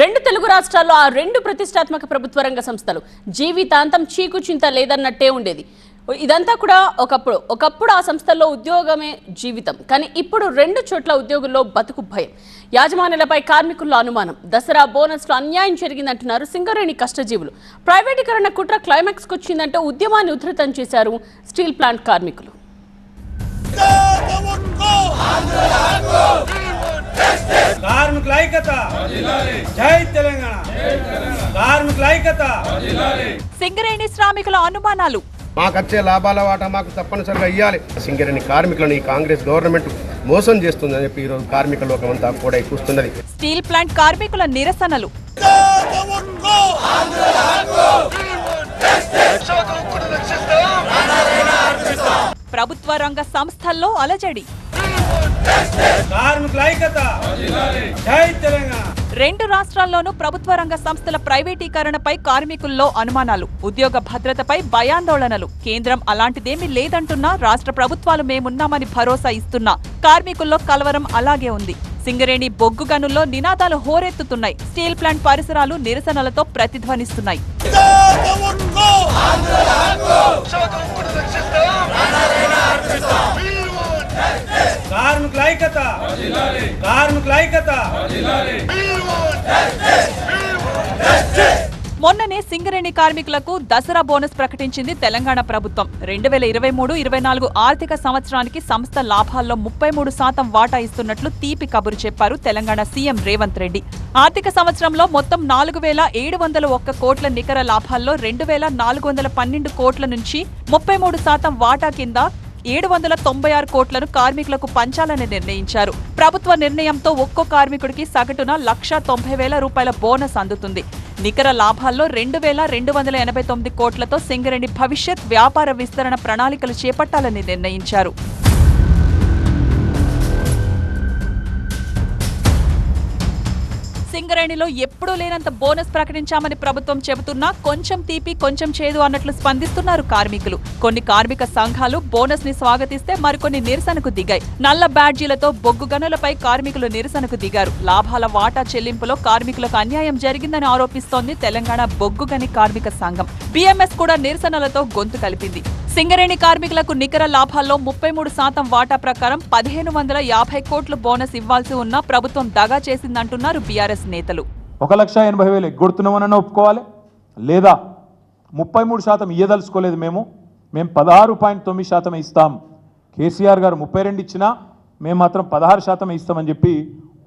రెండు తెలుగు రాష్ట్రాల్లో ఆ రెండు ప్రతిష్టాత్మక ప్రభుత్వ రంగ సంస్థలు. జీవితాంతం చీకు చింత లేదన్నట్టే ఉండేది. ఇదంతా కూడా ఒకప్పుడు. ఒకప్పుడు ఆ సంస్థల్లో ఉద్యోగమే జీవితం. కానీ ఇప్పుడు రెండు చోట్ల ఉద్యోగుల్లో బతుకు భయం. యాజమాన్యాలపై కార్మికుల్లో అనుమానం. దసరా బోనస్లో అన్యాయం జరిగిందంటున్నారు సింగరేణి కష్టజీవులు. ప్రైవేటీకరణ కుట్ర క్లైమాక్స్కి వచ్చిందంటే ఉద్యమాన్ని ఉధృతం చేశారు స్టీల్ ప్లాంట్ కార్మికులు. కార్మికుల ఐక్యత జై తెలంగాణ. కార్మికుల ఐక్యత సింగరేణి శ్రామికుల అనుమానాలు. మాకు వచ్చే లాభాల వాటా మాకు తప్పనిసరిగా ఇవ్వాలి సింగరేణి కార్మికులను ఈ కాంగ్రెస్ గవర్నమెంట్ మోసం చేస్తుందని చెప్పి ఈరోజు కార్మిక లోకమంతా కూడా కూస్తున్నది స్టీల్ ప్లాంట్ కార్మికుల నిరసనలు. ప్రభుత్వ రంగ సంస్థల్లో అలజడి. రెండు రాష్ట్రాల్లోనూ ప్రభుత్వ రంగ సంస్థల ప్రైవేటీకరణపై కార్మికుల్లో అనుమానాలు ఉద్యోగ భద్రతపై భయాందోళనలు. కేంద్రం అలాంటిదేమీ లేదంటున్నా రాష్ట్ర ప్రభుత్వాలు మేమున్నామని భరోసా ఇస్తున్నా. కార్మికుల్లో కలవరం అలాగే ఉంది. సింగరేణి బొగ్గు గనుల్లో నినాదాలు హోరెత్తుతున్నాయి. స్టీల్ ప్లాంట్ పరిసరాలు నిరసనలతో ప్రతిధ్వనిస్తున్నాయి. కార్మికుల ఐక్యత. కార్మికుల ఐక్యత. మొన్ననే సింగరేణి కార్మికులకు దసరా బోనస్ ప్రకటించింది తెలంగాణ ప్రభుత్వం. రెండు వేల ఇరవై మూడు ఇరవై నాలుగు ఆర్థిక సంవత్సరానికి సంస్థ లాభాల్లో ముప్పై మూడు శాతం వాటా ఇస్తున్నట్లు తీపి కబురు చెప్పారు తెలంగాణ సీఎం రేవంత్ రెడ్డి. ఆర్థిక సంవత్సరంలో మొత్తం నాలుగు వేల ఏడు వందల ఒక్క కోట్ల నికర లాభాల్లో రెండు వేల నాలుగు వందల పన్నెండు కోట్ల నుంచి ముప్పై మూడు శాతం వాటా కింద ఏడు వందల తొంభై ఆరు కోట్లను కార్మికులకు పంచాలని నిర్ణయించారు. ప్రభుత్వ నిర్ణయంతో ఒక్కో కార్మికుడికి సగటున లక్ష తొంభై వేల రూపాయల బోనస్ అందుతుంది. నికర లాభాల్లో రెండు వేల రెండు వందల ఎనభై తొమ్మిది కోట్లతో సింగరేణి భవిష్యత్ వ్యాపార విస్తరణ ప్రణాళికలు చేపట్టాలని నిర్ణయించారు. సింగరేణిలో ఎప్పుడూ లేనంత బోనస్ ప్రకటించామని ప్రభుత్వం చెబుతున్నా కొంచెం తీపి కొంచెం చేదు అన్నట్లు స్పందిస్తున్నారు కార్మికులు. కొన్ని కార్మిక సంఘాలు బోనస్ని స్వాగతిస్తే మరికొన్ని నిరసనకు దిగాయి. నల్ల బ్యాడ్జీలతో బొగ్గు గనులపై కార్మికులు నిరసనకు దిగారు. లాభాల వాటా చెల్లింపులో కార్మికులకు అన్యాయం జరిగిందని ఆరోపిస్తోంది తెలంగాణ బొగ్గు గని కార్మిక సంఘం. బీఎంఎస్ కూడా నిరసనలతో గొంతు కలిపింది. సింగరేణి కార్మికులకు నికర లాభాల్లో ముప్పై మూడు శాతం వాటా ప్రకారం పదిహేను వందల యాభై కోట్ల బోనస్ ఇవ్వాల్సి ఉన్న ప్రభుత్వం దగా చేసిందంటున్నారు బీఆర్ఎస్ నేతలు. ఒక లక్ష ఎనభై వేలు ఎగ్గొడుతున్నామని ఒప్పుకోవాలి? లేదా ముప్పై మూడు శాతం ఇయ్యదలుచుకోలేదు మేము? మేము పదహారు పాయింట్ తొమ్మిది శాతం ఇస్తాం. కేసీఆర్ గారు ముప్పై రెండు ఇచ్చినా మేము మాత్రం పదహారు శాతం ఇస్తామని చెప్పి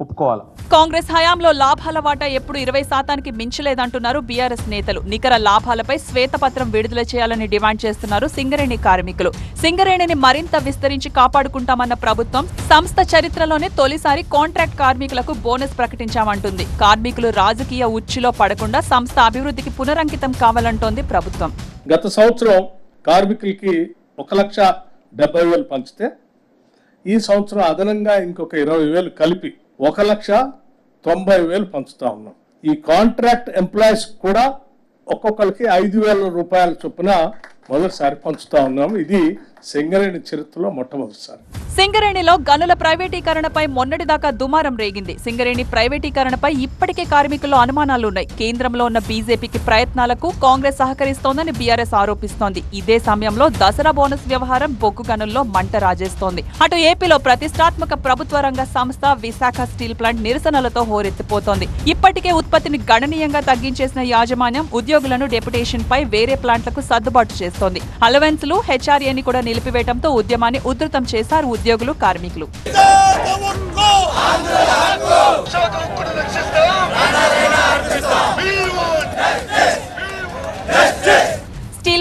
ఒప్పుకోవాలి? కాంగ్రెస్ హయాంలో లాభాల వాటా ఎప్పుడు ఇరవై శాతానికి మించలేదంటున్నారు బీఆర్ఎస్ నేతలు. నికర లాభాలపై శ్వేతపత్రం విడుదల చేయాలని డిమాండ్ చేస్తున్నారు సింగరేణి కార్మికులు. సింగరేణిని మరింత విస్తరించి కాపాడుకుంటామన్న ప్రభుత్వం సంస్థ చరిత్రలోనే తొలిసారి కాంట్రాక్ట్ కార్మికులకు బోనస్ ప్రకటించామంటుంది. కార్మికులు రాజకీయ ఉచ్చులో పడకుండా సంస్థ అభివృద్ధికి పునరంకితం కావాలంటోంది ప్రభుత్వం. గత సంవత్సరం కార్మికులకి ఒక లక్ష డెబ్బై వేలు పంచితే ఈ సంవత్సరం అదనంగా ఇంకొక ఇరవై వేలు కలిపి ఒక లక్ష తొంభై వేలు పంచుతా ఉన్నాం. ఈ కాంట్రాక్ట్ ఎంప్లాయీస్ కూడా ఒక్కొక్కరికి ఐదు వేల రూపాయల చొప్పున మొదటిసారి పంచుతా ఉన్నాం. ఇది సింగరేణి చరిత్రలో మొట్టమొదటిసారి. సింగరేణిలో గనుల ప్రైవేటీకరణపై మొన్నటిదాకా దుమారం రేగింది. సింగరేణి ప్రైవేటీకరణపై ఇప్పటికే కార్మికుల్లో అనుమానాలున్నాయి. కేంద్రంలో ఉన్న బీజేపీకి ప్రయత్నాలకు కాంగ్రెస్ సహకరిస్తోందని బీఆర్ఎస్ ఆరోపిస్తోంది. ఇదే సమయంలో దసరా బోనస్ వ్యవహారం బొగ్గు గనుల్లో మంట రాజేస్తోంది. అటు ఏపీలో ప్రతిష్టాత్మక ప్రభుత్వ రంగ సంస్థ విశాఖ స్టీల్ ప్లాంట్ నిరసనలతో హోరెత్తిపోతోంది. ఇప్పటికే ఉత్పత్తిని గణనీయంగా తగ్గించేసిన యాజమాన్యం ఉద్యోగులను డెప్యుటేషన్ పై వేరే ప్లాంట్లకు సర్దుబాటు చేస్తోంది. అలవెన్స్లు హెచ్ఆర్ఏని కూడా నిలిపివేయడంతో ఉద్యమాన్ని ఉధృతం చేశారు ఉద్యోగులు కార్మికులు.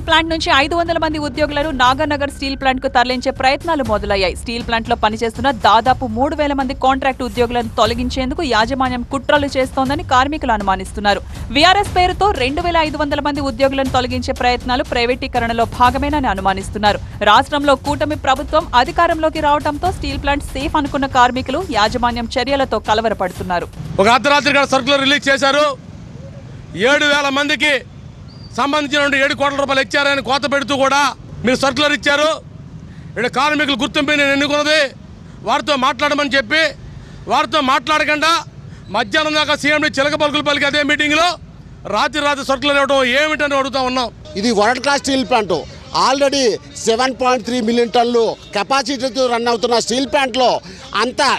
స్టీల్ ప్లాంట్ నుంచి ఐదు వందల మంది ఉద్యోగులను నాగర్నగర్ స్టీల్ ప్లాంట్కు తరలించే ప్రయత్నాలు మొదలయ్యాయి. స్టీల్ ప్లాంట్లో పనిచేస్తున్న దాదాపు మూడు వేల మంది కాంట్రాక్ట్ ఉద్యోగులను తొలగించేందుకు యాజమాన్యం కుట్రలు చేస్తోందని కార్మికులు అనుమానిస్తున్నారు. వీఆర్ఎస్ పేరుతో రెండు వేల ఐదు వందల మంది ఉద్యోగులను తొలగించే ప్రయత్నాలు ప్రైవేటీకరణలో భాగమేనని అనుమానిస్తున్నారు. రాష్ట్రంలో కూటమి ప్రభుత్వం అధికారంలోకి రావడంతో స్టీల్ ప్లాంట్ సేఫ్ అనుకున్న కార్మికులు యాజమాన్యం చర్యలతో కలవరపడుతున్నారు. ఒక అర్ధరాత్రి సర్కులర్ రిలీజ్ చేశారు. ఏడు వేల మందికి సంబంధించిన ఏడు కోట్ల రూపాయలు ఇచ్చారని కోత పెడుతూ కూడా మీరు సర్కులర్ ఇచ్చారు. ఇక్కడ కార్మికులు గుర్తింపు నేను ఎన్నుకున్నది. వారితో మాట్లాడమని చెప్పి వారితో మాట్లాడకుండా మధ్యాహ్నం దాకా సీఎండి చిలక పలుకులు పలికి అదే మీటింగ్లో రాత్రి రాత్రి సర్కులర్ ఇవ్వడం ఏమిటని అడుగుతా ఉన్నాం. ఇది world class steel plant. Already seven point three million టన్లు కెపాసిటీతో రన్ అవుతున్న స్టీల్ ప్లాంట్లో అంతా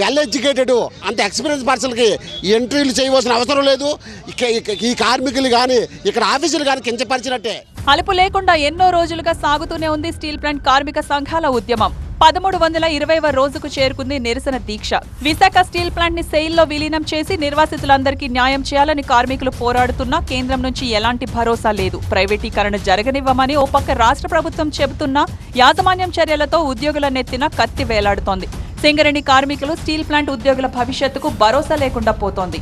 వెల్ ఎడ్యుకేటెడ్ అంత ఎక్స్పీరియన్స్ పర్సన్కి ఎంట్రీలు చేయవలసిన అవసరం లేదు. ఈ కార్మికులు కానీ ఇక్కడ ఆఫీసులు కానీ కించపరిచినట్టే. అలుపు లేకుండా ఎన్నో రోజులుగా సాగుతూనే ఉంది స్టీల్ ప్లాంట్ కార్మిక సంఘాల ఉద్యమం. పదమూడు వందల ఇరవైవ రోజుకు చేరుకుంది నిరసన దీక్ష. విశాఖ స్టీల్ ప్లాంట్ని సెయిల్లో విలీనం చేసి నిర్వాసితులందరికీ న్యాయం చేయాలని కార్మికులు పోరాడుతున్నా కేంద్రం నుంచి ఎలాంటి భరోసా లేదు. ప్రైవేటీకరణ జరగనివ్వమని ఓ పక్క రాష్ట్ర ప్రభుత్వం చెబుతున్నా యాజమాన్యం చర్యలతో ఉద్యోగుల నెత్తిన కత్తి వేలాడుతోంది. సింగరేణి కార్మికులు స్టీల్ ప్లాంట్ ఉద్యోగుల భవిష్యత్తుకు భరోసా లేకుండా పోతోంది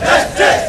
Justice!